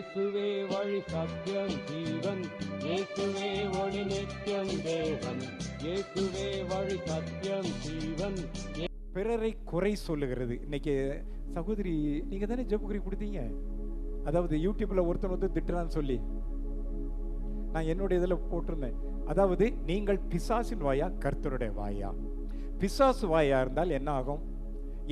இயேசுவே வழி சத்தியம் ஜீவன். இயேசுவே ஒளி நித்தியம் தேவன். இயேசுவே வழி சத்தியம் ஜீவன். பிறரை குறை சொல்லுகிறது. இன்னைக்கு சகோதரி நீங்க தானே ஜெபக்குறி கொடுத்தீங்க? அதாவது யூடியூப்ல ஒருத்தன் வந்து திட்டுறான்னு சொல்லி. நான் என்னுடைய இதில் போட்டிருந்தேன். அதாவது நீங்கள் பிசாசின் வாயா கர்த்தருடைய வாயா. பிசாசு வாயா இருந்தால் என்ன ஆகும்?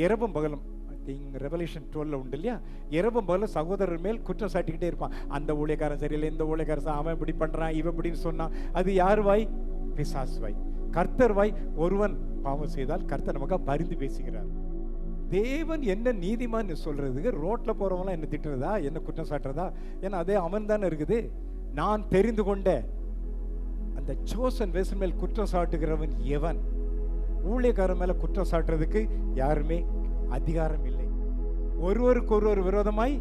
இரவும் பகலும் ரெவல்யூஷன் டுவெல்ல உண்டு இல்லையா? இரவும் பகலும் சகோதரர் மேல் குற்றம் சாட்டிக்கிட்டே இருப்பான். அந்த ஊழியக்காரன் சரியில்லை இந்த ஊழியக்காரன் அவன் இப்படி பண்றான் இவன் இப்படின்னு சொன்னான். அது யார் வாய்? பிசாஸ் வாய். கர்த்தர் வாய் ஒருவன் பாவம் செய்தால் கர்த்தர் நமக்கு பரிந்து பேசுகிறார். தேவன் என்ன நீதிமான்னு சொல்றதுக்கு ரோட்ல போறவங்களாம் என்ன திட்டுறதா? என்ன குற்றம் சாட்டுறதா? ஏன்னா அதே அவன் தானே இருக்குது. நான் தெரிந்து கொண்ட அந்த சோசன் வேசன் மேல் குற்றம் சாட்டுகிறவன் எவன்? ஊழியக்காரன் மேல குற்றம் சாட்டுறதுக்கு யாருமே அதிகாரம் இல்லை. ஒருவருக்கு ஒருவர் விரோதமாய்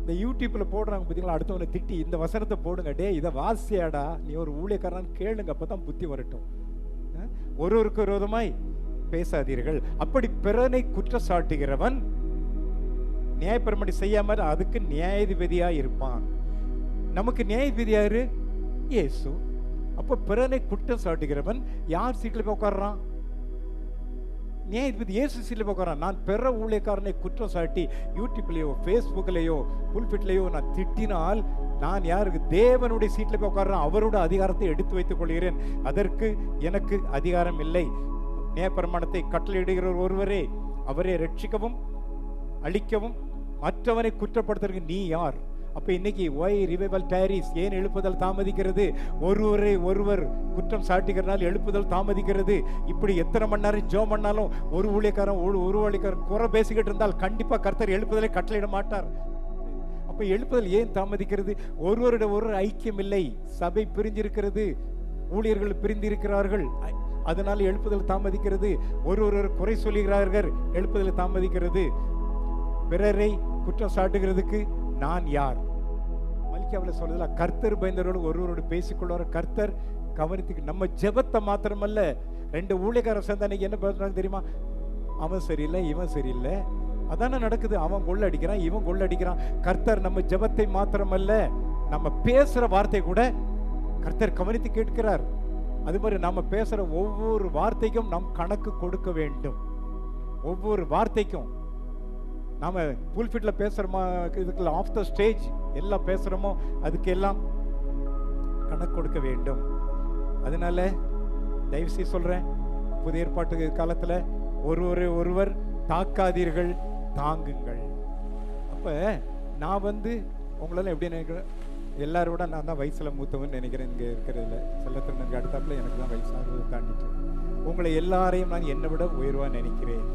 இந்த யூடியூப்ல போடுறாங்க பார்த்தீங்களா அடுத்தவனை திட்டி இந்த வசனத்தை போடுங்க. டே இதை வாசியாடா. நீ ஒரு ஊழியக்காரன் கேளுங்க அப்பதான் புத்தி வரட்டும். ஒருவருக்கு விரோதமாய் பேசாதீர்கள். அப்படி பிறனை குற்றம் சாட்டுகிறவன் நியாயப்பிரமணி செய்யாமல் அதுக்கு நியாயாதிபதியா இருப்பான். நமக்கு நியாயாதிபதி யாரு? இயேசு. அப்போ பிறனை குற்றம் சாட்டுகிறவன் யார் சீட்டில் போய் ஏன் இது இயேசு சீட்டில் போய் நான் பெற ஊழியக்காரனை குற்றம் சாட்டி யூடியூப்லேயோ ஃபேஸ்புக்லேயோ புல்பிட்லேயோ நான் திட்டினால் நான் யாருக்கு? தேவனுடைய சீட்டில் போய் அவரோட அதிகாரத்தை எடுத்து வைத்துக் கொள்கிறேன். அதற்கு எனக்கு அதிகாரம் இல்லை. நியாயப்பிரமாணத்தை கட்டளையிடுகிற ஒருவரே அவரை ரட்சிக்கவும் அழிக்கவும் மற்றவனை குற்றப்படுத்துறதுக்கு நீ யார்? அப்போ இன்னைக்கு ஒய் ரிவைவல் டைரிஸ் ஏன் எழுப்புதல் தாமதிக்கிறது? ஒருவரை ஒருவர் குற்றம் சாட்டுகிறனால் எழுப்புதல் தாமதிக்கிறது. இப்படி எத்தனை மணி நேரம் ஜோ பண்ணாலும் ஒரு ஊழியக்காரன் ஒரு ஒரு ஊழியக்காரன் குறை பேசிக்கிட்டு இருந்தால் கண்டிப்பாக கர்த்தர் எழுப்புதலை கட்டளையிட மாட்டார். அப்போ எழுப்புதல் ஏன் தாமதிக்கிறது? ஒருவருடைய ஒரு ஐக்கியம் இல்லை. சபை பிரிஞ்சிருக்கிறது. ஊழியர்கள் பிரிந்திருக்கிறார்கள். அதனால் எழுப்புதல் தாமதிக்கிறது. ஒரு ஒருவர் குறை சொல்லுகிறார்கள். எழுப்புதல் தாமதிக்கிறது. பிறரை குற்றம் சாட்டுகிறதுக்கு நான் யார்? மல்கியாவில் சொல்லுதல கர்த்தர் பயந்தரோடு ஒருவரோடு பேசிக்கொள்வார். கர்த்தர் கவனித்துக்கு நம்ம ஜெபத்தை மாத்திரமல்ல ரெண்டு ஊழியக்காரர் சேர்ந்து அன்னைக்கு என்ன பேசுறாங்க தெரியுமா? அவன் சரியில்லை இவன் சரியில்லை. அதானே நடக்குது. அவன் கொள்ள அடிக்கிறான் இவன் கொள்ள அடிக்கிறான் கர்த்தர் நம்ம ஜெபத்தை மாத்திரமல்ல நம்ம பேசுற வார்த்தை கூட கர்த்தர் கவனித்து கேட்கிறார். அது மாதிரி நம்ம பேசுற ஒவ்வொரு வார்த்தைக்கும் நாம் கணக்கு கொடுக்க வேண்டும். ஒவ்வொரு வார்த்தைக்கும். நாம புல்ஃபிட்ல பேசுறோமா இதுக்குள்ள ஆஃப் த ஸ்டேஜ் எல்லாம் பேசுறோமோ அதுக்கெல்லாம் கணக்கு கொடுக்க வேண்டும். அதனால தயவு சொல்கிறேன் சொல்றேன் புதிய ஏற்பாட்டு காலத்துல ஒருவரை ஒருவர் தாக்காதீர்கள் தாங்குங்கள். அப்ப நான் வந்து உங்களெல்லாம் எப்படி நினைக்கிறேன்? எல்லாரோட நான் தான் வயசுல மூத்தவன் நினைக்கிறேன் இங்க இருக்கிறதுல. செல்லத்திறனுக்கு அடுத்தாப்புல எனக்கு தான் வயசு அறுபது தாண்டிட்டு. உங்களை எல்லாரையும் நான் என்னை விட உயர்வா நினைக்கிறேன்.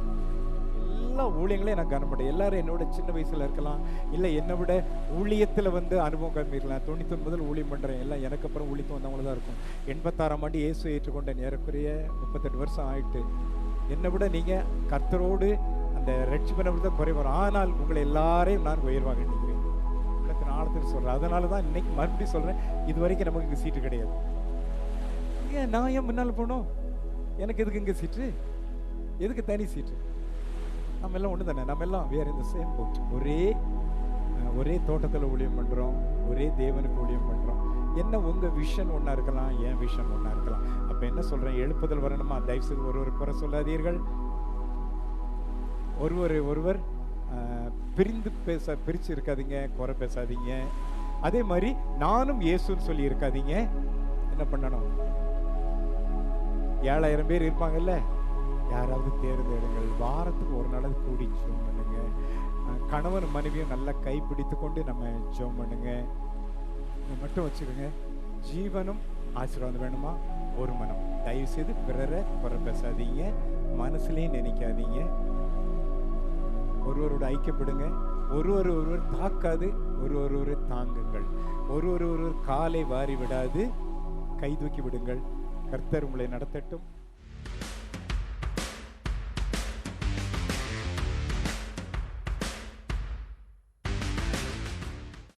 எல்லா ஊழியங்களையும் நான் கனப்பட்டேன் எல்லாரும் என்னோட சின்ன வயசுல இருக்கலாம் இல்லை என்னை விட ஊழியத்துல வந்து அனுபவம் கம்மி இருக்கலாம். ஒன்பதில் ஊழியம் பண்றேன். எல்லாம் எனக்கு அப்புறம் ஊழித்து வந்தவங்கள தான் இருக்கும். எண்பத்தாறாம் ஆண்டு இயேசு ஏற்றுக்கொண்டேன் ஏறக்குறைய முப்பத்தெட்டு வருஷம் ஆயிட்டு என்னை விட நீங்க கர்த்தரோடு அந்த ரட்சிப்பனை தான் குறைவார் ஆனால் உங்களை எல்லாரையும் நான் உயர்வாக நினைக்கிறேன் உள்ளத்தின் ஆழத்தில் சொல்றேன் அதனால தான் இன்னைக்கு மறுபடியும் சொல்றேன் இது வரைக்கும் நமக்கு இங்கே சீட்டு கிடையாது. ஏன் நான் ஏன் முன்னால் போகணும் எனக்கு எதுக்கு இங்கே சீட்டு? எதுக்கு தனி சீட்டு? நம்ம எல்லாம் ஒன்று தானே நம்ம எல்லாம் வேறு இந்த சேம் போட் ஒரே ஒரே தோட்டத்தில் ஊழியம் பண்ணுறோம் ஒரே தேவனுக்கு ஊழியம் பண்ணுறோம் என்ன உங்கள் விஷன் ஒன்றா இருக்கலாம் என் விஷன் ஒன்றா இருக்கலாம். அப்போ என்ன சொல்கிறேன் எழுப்புதல் வரணுமா? தயவு செய்து ஒருவர் குறை சொல்லாதீர்கள். ஒருவர் ஒருவர் பிரிந்து பேச பிரித்து இருக்காதீங்க குறை பேசாதீங்க. அதே மாதிரி நானும் இயேசுன்னு சொல்லி இருக்காதீங்க. என்ன பண்ணணும்? ஏழாயிரம் பேர் இருப்பாங்கல்ல? யாராவது தேர்ந்தெடுங்கள். வாரத்துக்கு ஒரு நாளாவது கூடி ஜோம் பண்ணுங்க. கணவன் மனைவியும் நல்லா கைப்பிடித்து கொண்டு நம்ம ஜோம் பண்ணுங்க. இதை மட்டும் வச்சுக்கோங்க. ஜீவனும் ஆசீர்வாதம் வேணுமா? ஒரு மனம். தயவு செய்து பிறரை குறை பேசாதீங்க மனசுலேயும் நினைக்காதீங்க. ஒருவரோட ஐக்கியப்படுங்க. ஒருவர் ஒருவர் தாக்காது. ஒரு ஒருவரை தாங்குங்கள். ஒரு ஒருவர் காலை வாரி விடாது கை தூக்கி விடுங்கள். கர்த்தர் உங்களை நடத்தட்டும்.